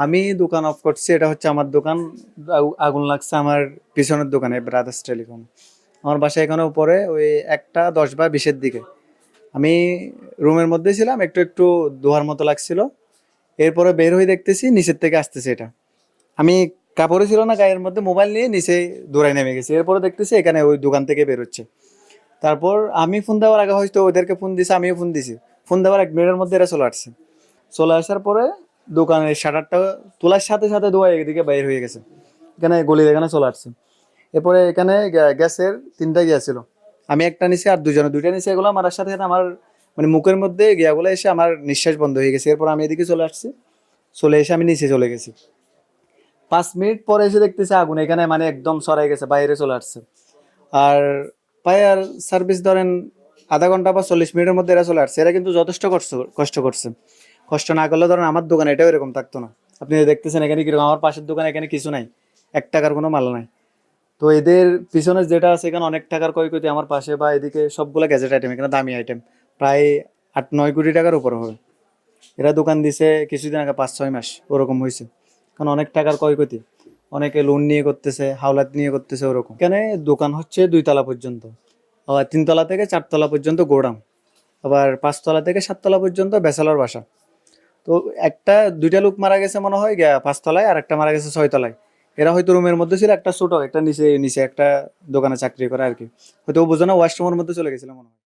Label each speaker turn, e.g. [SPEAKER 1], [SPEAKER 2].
[SPEAKER 1] আমি দোকান অফ করছি, এটা হচ্ছে আমার দোকান। আগু- আগুন লাগছে আমার পিছনের দোকানে ব্রাদার্স টেলিকম আমার বাসা এখানে উপরে, ওই একটা, দশ বা বিশের দিকে। আমি রুমের মধ্যে ছিলাম, একটু একটু দোয়ার মতো লাগছিল। এরপরে বের হয়ে দেখতেছি, নিচের থেকে আসতেছে এটা। আমি কাপড়ে ছিল না, গায়ের মধ্যে মোবাইল নিয়ে নিচে দৌড়ায় নেমে গেছি। এরপরে দেখতেছি এখানে ওই দোকান থেকে বেরোচ্ছে তারপর আমি ফোন দেওয়ার আগে হয়তো ওদেরকে ফোন দিছি, আমিও ফোন দিছি। ফোন দেওয়ার এক মিনিটের মধ্যে এরা চলে আসছে। চলে আসার পরে দোকানের শাটারটা তোলার সাথে সাথে দোয়া এদিকে বাইর হয়ে গেছে। এখানে গলির এখানে চলে আসছে। এরপরে এখানে গ্যা- গ্যাসের তিনটা গিয়া ছিল। আমি একটা নিছি আর দুজনে, দুইটা নিছি এগুলো। আমার সাথে সাথে আমার মানে মুখের মধ্যে গিয়াগুলো এসে আমার নিঃশ্বাস বন্ধ হয়ে গেছে। এরপর আমি এদিকে চলে আসছি। চলে এসে আমি নিচে চলে গেছি। পাঁচ মিনিট পরে এসে দেখতেছি আগুন এখানে মানে একদম সরাই গেছে, বাইরে চলে আসছে। আর ফায়ার সার্ভিস ধরেন আধা ঘণ্টা বা চল্লিশ মিনিটের মধ্যে এরা চলে আসছে। এরা কিন্তু যথেষ্ট কষ্ট কষ্ট করছে। কষ্ট না করলে ধরেন আমার দোকান এটাও এরকম থাকতো না। আপনি দেখতেছেন এখানে কীরকম, আমার পাশের দোকানে এখানে কিছু নাই, এক টাকার কোনো মাল নাই। তো এদের পিছনে যেটা আছে, এখানে অনেক টাকার ক্ষয়ক্ষতি আমার পাশে বা এদিকে সবগুলো গ্যাজেট আইটেম এখানে দামি আইটেম প্রায় আট, নয় কোটি টাকার উপর হবে। এরা দোকান দিছে কিছুদিন আগে, পাঁচ, ছয় মাস, ওরকম হয়েছে কারণ অনেক টাকার ক্ষয়ক্ষতি। অনেকে লোন নিয়ে করতেছে, হাওলাত নিয়ে করতেছে ওরকম। এখানে দোকান হচ্ছে দুই তলা পর্যন্ত। আবার তিনতলা থেকে চারতলা পর্যন্ত গোডাম আবার পাঁচতলা থেকে সাততলা পর্যন্ত বেসালার বাসা। তো একটা, দুইটা লোক মারা গেছে মনে হয় গিয়া পাঁচতলায়, আর একটা মারা গেছে ছয়তলায়। এরা হয়তো রুমের মধ্যে ছিল, একটা ছোট, একটা নিচে নিচে একটা দোকানে চাকরি করে আর কি। হয়তো ও বোঝো না, ওয়াশরুমের মধ্যে চলে গেছিল মনে হয়।